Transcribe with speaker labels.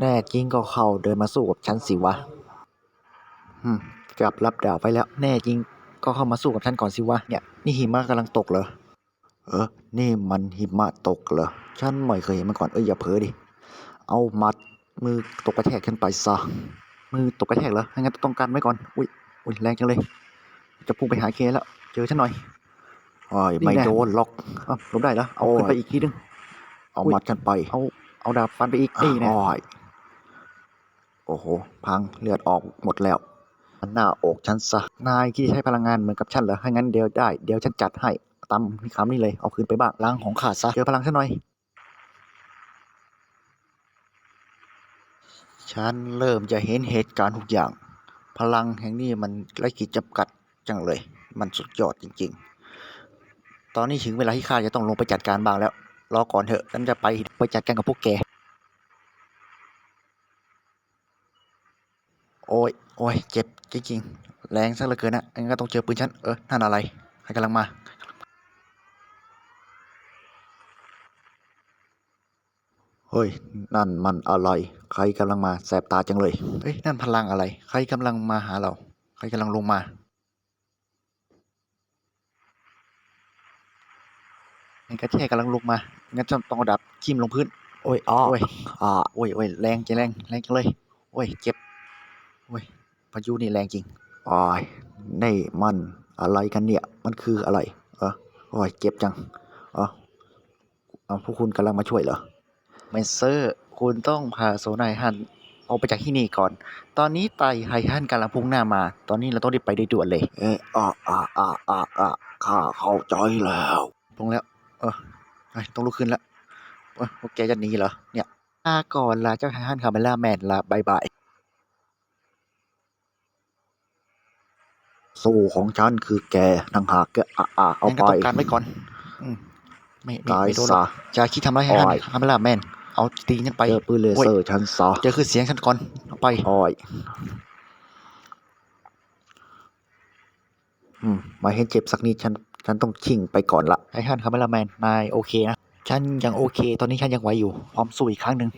Speaker 1: แน่จริงก็เข้าเดินมาสู้กับฉันสิวะอืมจับรับดาบไว้แล้ว แน่จริงก็เข้ามาสู้กับฉันก่อนสิวะเนี่ยนี่หิมะกำลังตกเหรอเออ นี่มันหิมะตกเหรอฉันไม่เคยเห็นมาก่อนเอ้ยอย่าเผลอดิเอามัดมือตกกระแทกขึ้นไปซะมือตกกระแทกเหรอถ้างั้นต้องกันไว้ก่อนอุ้ยอุ้ยแรงจังเลย จะพุ่งไปหาเคแล้ว เจอฉันหน่อยอ้ายไม่
Speaker 2: นี่แน่
Speaker 1: โดนล็อกอ้าวหลบได้แล้วเอาขึ้นไปอีกทีนึงเอา
Speaker 2: อุ๊ย
Speaker 1: มัดฉันไปเอา เอาดาบฟันไปอีกนี่แน่โอ้โห พังเลือดออกหมดแล้วมันหน้าอกฉันซะ นายคิดจะใช้พลังงานเหมือนกับฉันเหรอถ้างั้นเดี๋ยวได้ เดี๋ยวฉันจัดให้ตามนี่คำนี้เลย เอาคืนไปบ้างล้างของขาดซะ เจอพลังฉันหน่อย ฉันเริ่มจะเห็นเหตุการณ์ทุกอย่าง พลังแห่งนี้มันไร้ขีดจำกัดจังเลย มันสุดยอดจริง ๆ ตอนนี้ถึงเวลาที่ข้าจะต้องลงไปจัดการบ้างแล้ว รอก่อนเถอะฉันจะไปไปจัดการกับพวกแก โอ้ย โอ้ย เจ็บจริงๆ แรงซะเหลือเกินนะงั้นก็ต้องเจอปืนฉัน เออ นั่นอะไรใครกำลังมา เฮ้ย นั่นมันอะไร ใครกำลังมา แสบตาจังเลย เฮ้ย นั่นพลังอะไร ใครกำลังมาหาเรา ใครกำลังลงมา ไอ้กระแทกกำลังลงมางั้นจะต้องเอาดับทิ่มลงพื้น โอ้ยอ้อโอ้ยอ่าโอ้ยโอ้ยแรงจังแรงแรงจังเลย โอ้ยเจ็บ โอ้ยพายุนี่แรงจริงโอ้ยนี่มันอะไรกันเนี่ย มันคืออะไร เออโอ้ยเจ็บจัง เออเอาพวกคุณกำลังมาช่วยเหรอเมเซอร์ คุณต้องพาโซนายฮันออกไปจากที่นี่ก่อน ตอนนี้ไตไฮฮันกำลังพุ่งหน้ามา ตอนนี้เราต้องรีบไปโดยด่วนเลย เอออ่าอ่าอ่าอ่าอ่าข้าเข้าใจแล้วลงแล้วเออเฮ้ย ต้องลุกขึ้นแล้วเออพวกแกจะหนีเหรอ เนี่ยลาก่อนลาเจ้าไฮฮันคาเมล่าแมนลาบายบายสู้ของฉันคือแกทางหากแกอ่าอ่าเอา
Speaker 2: งั้นก็
Speaker 1: ไป
Speaker 2: ต้องการไว้ก่อนอืมไม่ไม่
Speaker 1: ตาย
Speaker 2: ไม่โดนหรอก
Speaker 1: ซะ
Speaker 2: จะคิดทำร้ายให้ฮัน
Speaker 1: โอ้ย
Speaker 2: คาเมล่าแมนเอาตีฉันไป
Speaker 1: เจอปืนเลเซอร์ฉันซะ
Speaker 2: เจอคือเสียงฉันก่อนเอาไป
Speaker 1: โอ้ยอืมไมาเห็นเจ็บสักนิดฉัน ฉันต้องชิ่งไปก่อนละ
Speaker 2: ไอ้ฮันคาเมลาแมนนายโอเคนะ ฉันยังโอเค ตอนนี้ฉันยังไหวอยู่ พร้อมสู้อีกครั้งหนึ่ง